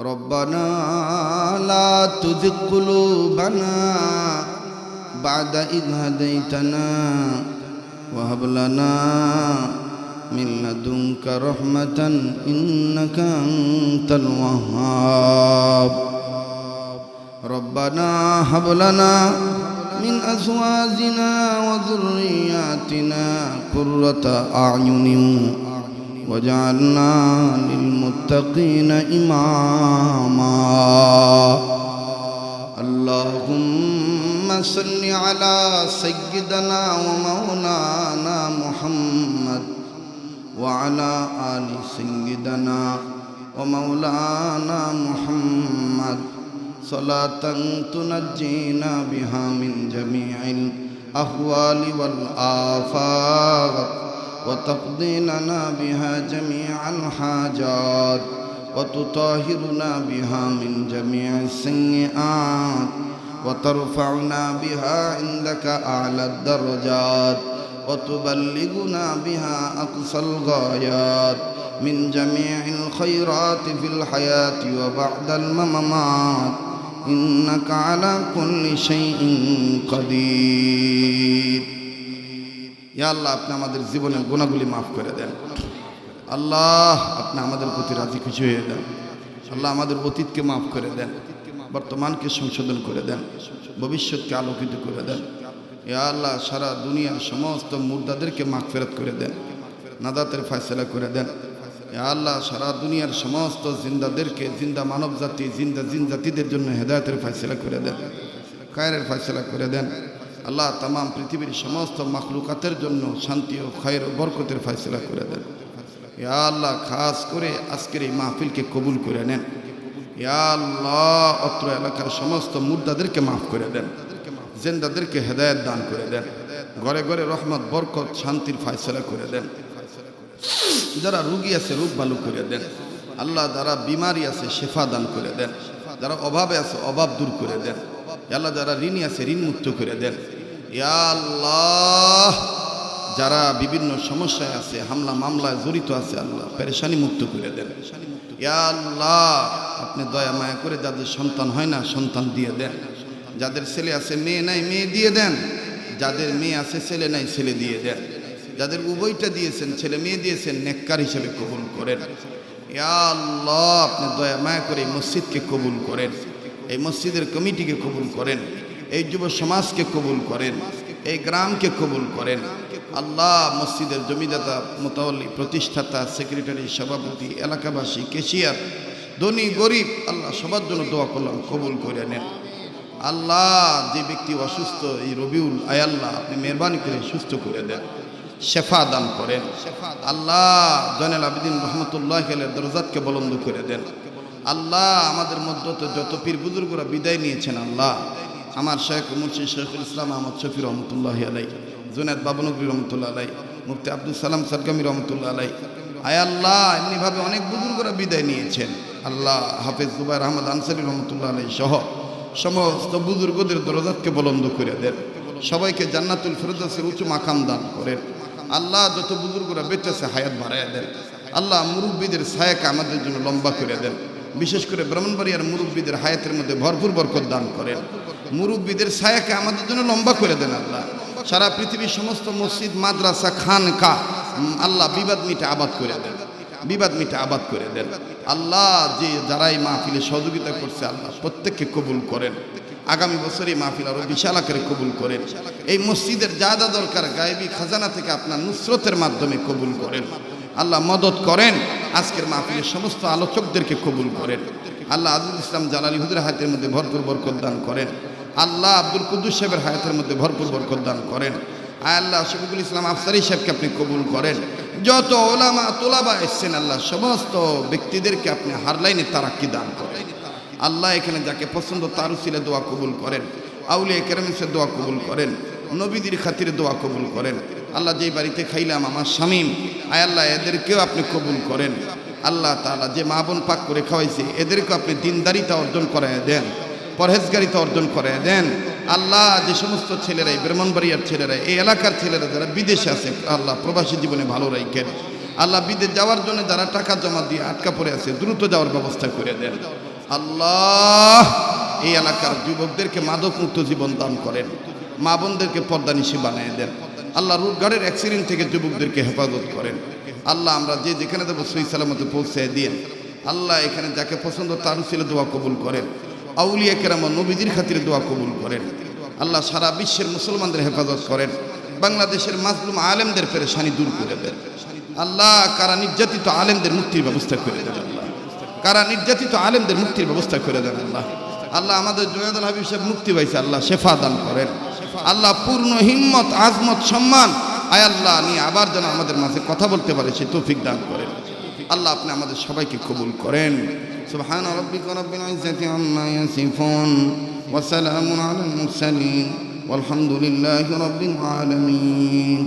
ربنا لا تزغ قلوبنا بعد إذ هديتنا وهب لنا من لدنك رحمة إنك أنت الوهاب. ربنا هب لنا من أزواجنا وذرياتنا قرة أعين وجعلنا للمتقين إماما. اللهم صل على سيدنا ومولانا محمد وعلى آل سيدنا ومولانا محمد. صلاة تنجينا بها من جميع الأهوال والآفات وتقضي لنا بها جميع الحاجات وتطهرنا بها من جميع السيئات وترفعنا بها عندك أعلى الدرجات وتبلغنا بها أقصى الغايات من جميع الخيرات في الحياة وبعد الممات. إنك على كل شيء قدير. ইয়া আল্লাহ, আপনি আমাদের জীবনের গুণাগুলি মাফ করে দেন। আল্লাহ, আপনি আমাদের প্রতি রাজি খুশি হয়ে দেন আল্লাহ আমাদের অতীতকে মাফ করে দেন, বর্তমানকে সংশোধন করে দেন, ভবিষ্যৎকে আলোকিত করে দেন। ইয়া আল্লাহ, সারা দুনিয়ার সমস্ত মুর্দাদেরকে মাফ ফেরত করে দেন নাদাতের ফয়সলা করে দেন। ইয়া আল্লাহ, সারা দুনিয়ার সমস্ত জিন্দাদেরকে, জিন্দা মানব জাতি জিন্দা জিন জাতিদের জন্য হেদায়তের ফয়সলা করে দেন খায়ের ফয়সলা করে দেন। আল্লাহ তাম পৃথিবীর সমস্ত মাখলুকাতের জন্য শান্তি ও খয়ের ও বরকতের ফয়সলা করে দেন। ইয়া আল্লাহ, খাস করে আজকের এই মাহফিলকে কবুল করে নেন। ইয়া আল্লাহ, অত্র এলাকার সমস্ত মুদ্দাদেরকে মাফ করে দেন। জেন্দাদেরকে হেদায়ত দান করে দেন। ঘরে ঘরে রহমত, বরকত, শান্তির ফয়সলা করে দেন। যারা রুগী আছে, রোগ ভালো করে দেন। আল্লাহ যারা বিমারি আছে, শেফা দান করে দেন। যারা অভাবে আছে, অভাব দূর করে দেন। আল্লাহ যারা ঋণী আছে ঋণ মুক্ত করে দেন। আল্লাহ। যারা বিভিন্ন সমস্যায় আছে, হামলা মামলায় জড়িত আছে, আল্লাহ পেরেশানি মুক্ত করে দেন। আল্লাহ, আপনি দয়া মায়া করে যাদের সন্তান হয় না, সন্তান দিয়ে দেন। যাদের ছেলে আছে, মেয়ে নাই, মেয়ে দিয়ে দেন। যাদের মেয়ে আছে, ছেলে নাই, ছেলে দিয়ে দেন। যাদের উভয়টা দিয়েছেন, ছেলে মেয়ে দিয়েছেন, নেককার হিসেবে কবুল করেন। আল্লাহ, আপনি দয়া মায়া করে এই মসজিদকে কবুল করেন। এই মসজিদের কমিটিকে কবুল করেন। এই যুব সমাজকে কবুল করেন, এই গ্রামকে কবুল করেন। আল্লাহ মসজিদের জমিদাতা মোতাবল্লি প্রতিষ্ঠাতা, সেক্রেটারি, সভাপতি, এলাকাবাসী, কেশিয়ার, ধনী, গরিব, আল্লাহ সবার জন্য দোয়া করলাম, কবুল করে নেন। আল্লাহ যে ব্যক্তি অসুস্থ, এই রবিউল আয়াল্লাহ আপনি মেহরবানি করে সুস্থ করে দেন, শেফা দান করেন। আল্লাহ জনেল আবিদিন রহমতুল্লাহ খেলের দরজাতকে বলন্দ করে দেন। আল্লাহ আমাদের মধ্য যত পীর বুজুর্গরা বিদায় নিয়েছেন, আল্লাহ আমার শেখ মুন্সি শেখুল ইসলাম আহমদ শফি রহমতুল্লাহ আলাই জুনেদ বাবনগরী রহমতুল্লাহ আলাই মুফতি আব্দুল সালাম সরকামি রহমতুল্লাহ আলাই আয় আল্লাহ, এমনিভাবে অনেক বুজুর্গরা বিদায় নিয়েছেন। আল্লাহ হাফেজ জুবাইর আহমদ আনসারি রহমতুল্লাহ আলাই সহ সমস্ত বুজুর্গদের দরজাতকে বলন্দ করে দেন। সবাইকে জান্নাতুল ফেরদাসের উঁচু মাকাম দান করেন। আল্লাহ যত বুজুর্গরা বেঁচেছে হায়াত বাড়াইয়া দেন। আল্লাহ মুরব্বীদের ছায়াকে আমাদের জন্য লম্বা করে দেন। বিশেষ করে ব্রাহ্মণবাড়িয়ার মুরব্বীদের হায়াতের মধ্যে ভরপুর বরকত দান করেন। মুরব্বীদের ছায়াকে আমাদের জন্য লম্বা করে দেন আল্লাহ। সারা পৃথিবীর সমস্ত মসজিদ, মাদ্রাসা খানকা আল্লাহ বিবাদ মিটে আবাদ করে দেন। বিবাদ মিটে আবাদ করে দেন। আল্লাহ যে যারাই মাহফিলে সহযোগিতা করছে, আল্লাহ প্রত্যেককে কবুল করেন। আগামী বছর এই মাহফিল আরও বিশাল আকারে কবুল করেন। এই মসজিদের যা যা দরকার, গায়েবী খাজানা থেকে আপনার নুসরতের মাধ্যমে কবুল করেন। আল্লাহ মদত করেন। আজকের মাহফিলের সমস্ত আলোচকদেরকে কবুল করেন। আল্লাহ আজুল ইসলাম জালালি হুদের হায়াতের মধ্যে ভরপুর বরকত দান করেন। আল্লাহ আব্দুল কুদ্দুস সাহেবের হায়াতের মধ্যে ভরপুর বরকত দান করেন। আয় আল্লাহ শফিকুল ইসলাম আফসারি সাহেবকে আপনি কবুল করেন। যত ওলামা, তোলাবা এসছেন আল্লাহ, সমস্ত ব্যক্তিদেরকে আপনি হারলাইনে তারাক্কি দান করেন। আল্লাহ এখানে যাকে পছন্দ তার উসিলে দোয়া কবুল করেন। আউলিয়া কেরামিসের দোয়া কবুল করেন। নবীদের খাতিরে দোয়া কবুল করেন। আল্লাহ যেই বাড়িতে খাইলাম, আমার স্বামীম, আয় আল্লাহ, এদেরকেও আপনি কবুল করেন। আল্লাহ তাআলা যে মা বোন পাক করে খাওয়াইছে এদেরকে আপনি দিনদারিতা অর্জন করায় দেন, পরহেজগারিতা অর্জন করায় দেন। আল্লাহ যে সমস্ত ছেলেরাই ব্রাহ্মণবাড়িয়ার ছেলেরা, এই এলাকার ছেলেরা যারা বিদেশে আছে, আল্লাহ প্রবাসী জীবনে ভালো রাখেন আল্লাহ বিদেশ যাওয়ার জন্য যারা টাকা জমা দিয়ে আটকা পড়ে আছে, দ্রুত যাওয়ার ব্যবস্থা করে দেন। আল্লাহ এই এলাকার যুবকদেরকে মাদক মুক্ত জীবন দান করেন। মা বোনদেরকে পর্দানিশী বানিয়ে দেন। আল্লাহ রুটগাড়ের অ্যাক্সিডেন্ট থেকে যুবকদেরকে হেফাজত করেন। আল্লাহ আমরা যে যেখানে দেবো সই সালামতে পৌঁছে দিন আল্লাহ এখানে যাকে পছন্দ তার ছিল দোয়া কবুল করেন। আউলিয়া কেরাম নবীদের খাতিরে দোয়া কবুল করেন। আল্লাহ সারা বিশ্বের মুসলমানদের হেফাজত করেন। বাংলাদেশের মাজলুম আলেমদের পেরেশানি দূর করে দেন। আল্লাহ, কারা নির্যাতিত আলেমদের মুক্তির ব্যবস্থা করে দেন আল্লাহ। কারা নির্যাতিত আলেমদের মুক্তির ব্যবস্থা করে দেন আল্লাহ। আল্লাহ আমাদের জয়াদুল হাবিব সাহেব মুক্তি পাইছে, আল্লাহ শেফা দান করেন। আল্লাহ পূর্ণ হিম্মত আজমত সম্মান আয় আল্লাহ নিয়ে আবার যেন আমাদের মাঝে কথা বলতে পারে সে তৌফিক দান করেন আল্লাহ আপনি আমাদের সবাইকে কবুল করেন সুবহান রাব্বিকা রাব্বিল ইজ্জাতি আম্মা ইয়াসিফুন ওয়া সালামুন আলাল মুরসালিন والحمد لله رب العالمين